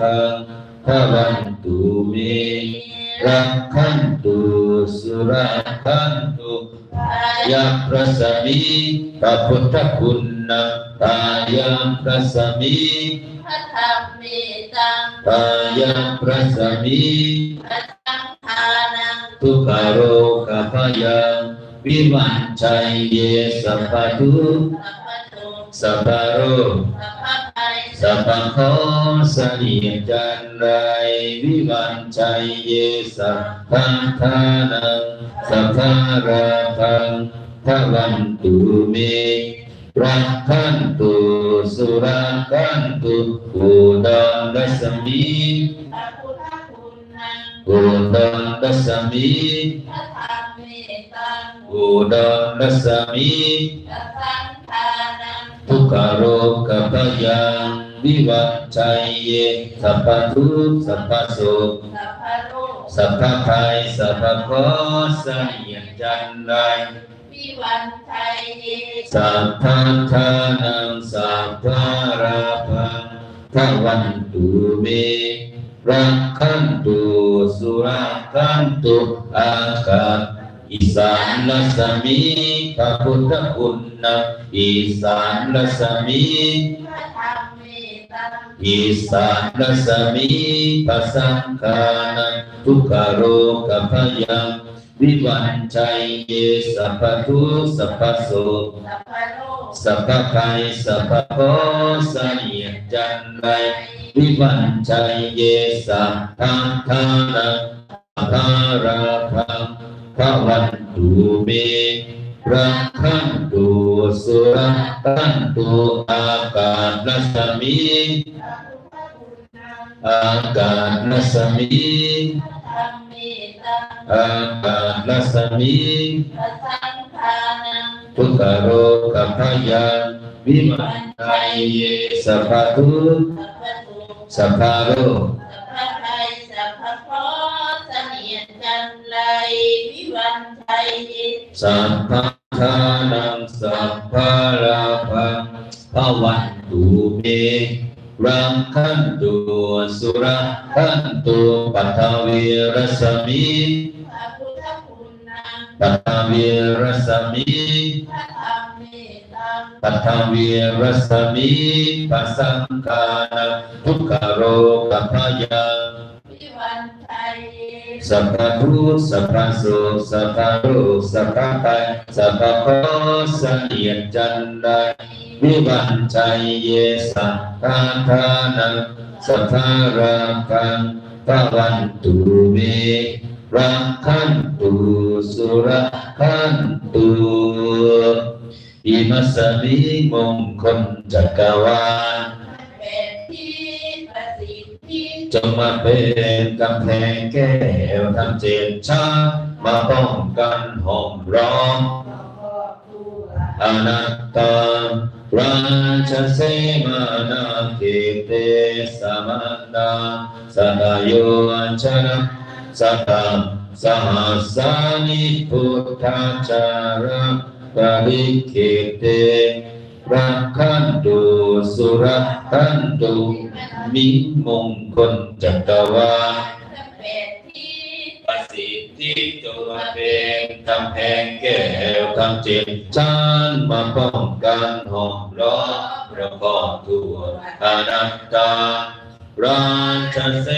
คังพวันตุเมรักขันตุสุราคันตุยาพระ สมิพระพุทธคุณนะตายาพระสมิพระธรรมเมตังตายาพระสมิพระสังฆานังทุกขโคพยันชัยเยสสัพพะโตสัพพะโรสัพพะไทยสัพพะโคสนิจันไรวิวันชัยเยสัพพะทานังสัพพะราพังทวันตุเมรักขันตุสุรักขันตุอุดรดัสมิพระพุทธคุณนังอุดรดัสมิพระธรรมเมตังอุดรดัสมิพระสังฆานังทุกขโร คพยังวิวัชชัยเยสัพพทุกข์สัพพโสกสัพพะโลกสัพพภัยสัพพโคสนิยจันไรวิวันชัยเยสัพพทานังสัพพราพังทวันตุเมรักขันตุสุรักขันตุอากาศ อิสานลัสมิพระพุทธคุณนะอิสานลัสมิพระธรรมเมตังอิสานลสมิปัสสังคานังทุกขโรคพยังวิวันชัยเยสัพพทุสัพพโสสัพพะกสัพพภัยสัพพโคสนิยจันไรวิวันชัยเยสัพพทานังสัพพราคัง พระวันตุเมรักขันตุสุรักขันตุอากาศรัสมิพระพุทธคุณนังอากาศรัสมิพระธรรมเมตังอากาศรัสมิพระสังฆานังทุกขโรคพยังวิมันไตเยสัพพทุกข์สัพพะโตสัพพะโร วิวันชัยเยสัพพะทานังสัพพะราภังภวันตุเมรังคันตุสุรังคันตุปัทวีรสมิพระพุทธคุณนังปัทวีรสมิพระธรรมเมตังปัทวีรสมิปัสสังกานังทุกขโรคพยังวิวันชัยเย สัพพะทุกข์สัพพะโสกสัพพะโรคสัพพะภัยสัพพะโคสนิยจันไดวิวันชัยเยสัพพะทานังสัพพะราคังพระวันตุเมรักขันตุสุรักขันตุอิมัสสมิมงคลจักรวาล จงมาเป็นกำแพงแก้วทั้งเจ็ดชั้นมาป้องกันห้อมร้อมครอนัตตาราชเสมานาเกเตสมันดาสดาโยอัญชนะสัตตาสหัสสานิพุทธาจาระปริเกเต รักขันตุสุรักขันตุมิมงคลจักรวาลเป็นที่ประสิทธิจงมาเป็นกำแพงแก้วทั้งเจ็ดชั้นมาป้องกันหอมล้อมประกอบทั่วอนัตตาราชเส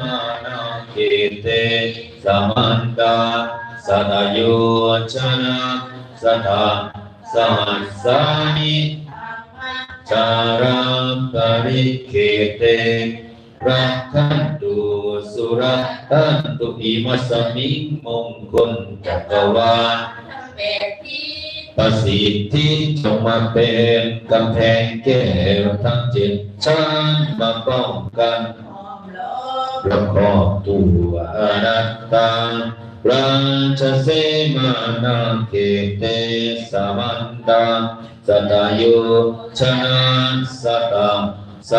มานาเกเตสมันตาสตโยชนะสถาสหัสสานิ จาราปริเกเตรักขันตุสุรักขันตุอิมัสสมิงมงคลจักรวาลเป็นที่ประสิทธิจงมาเป็นกำแพงแก้วทั้งเจ็ดชั้นมาป้องกันหอมล้อมประกอบตัวอนัตตาราชเสมานาเกเตสามันตา สตาโยชนะสตาส